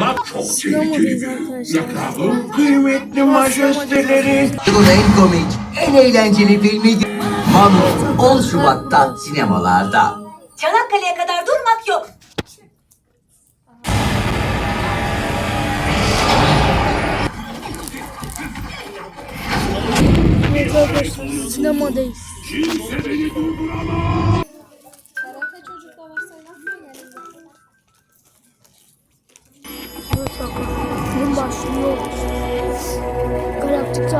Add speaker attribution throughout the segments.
Speaker 1: Bak çok tehlikeli.
Speaker 2: arkadaşlar.
Speaker 1: Yakalım kıymetli majesteleri.
Speaker 3: Yılın en komik, en eğlenceli filmiydi. Mamut 10 Şubat'ta sinemalarda.
Speaker 4: Çanakkale'ye kadar durmak yok.
Speaker 2: Sinemadayız.
Speaker 1: Kimse beni durduramaz.
Speaker 2: Başlıyor. Galaktik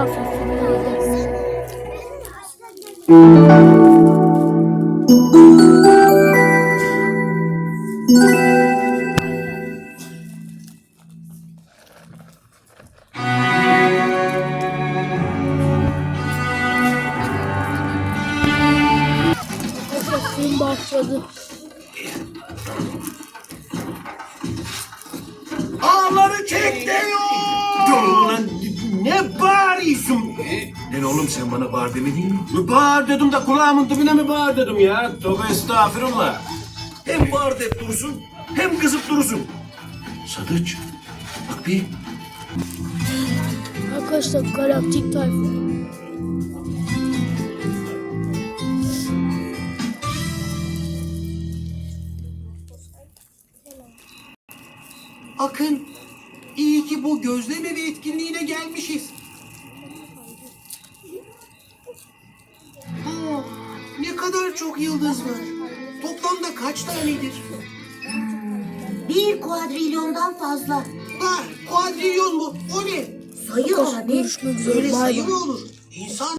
Speaker 2: film başladı.
Speaker 1: Çek Dur ulan ne bağırıyorsun? Lan oğlum sen bana bağır demedin mi? Bağır dedim de kulağımın dibine mi bağır dedim ya? Tövbe estağfirullah. Hem bağır deyip durursun hem kızıp durursun. Sadıç bak bir
Speaker 2: Arkadaşlar Galaktik Tayfa.
Speaker 5: Akın, iyi ki bu gözlem evi etkinliğine gelmişiz. Aa, ne kadar çok yıldız var. Toplamda kaç tanedir?
Speaker 4: Bir kuadrilyondan fazla.
Speaker 5: Ah, kuadrilyon mu? O ne?
Speaker 4: Sayı abi.
Speaker 5: Öyle sayı mı olur? İnsan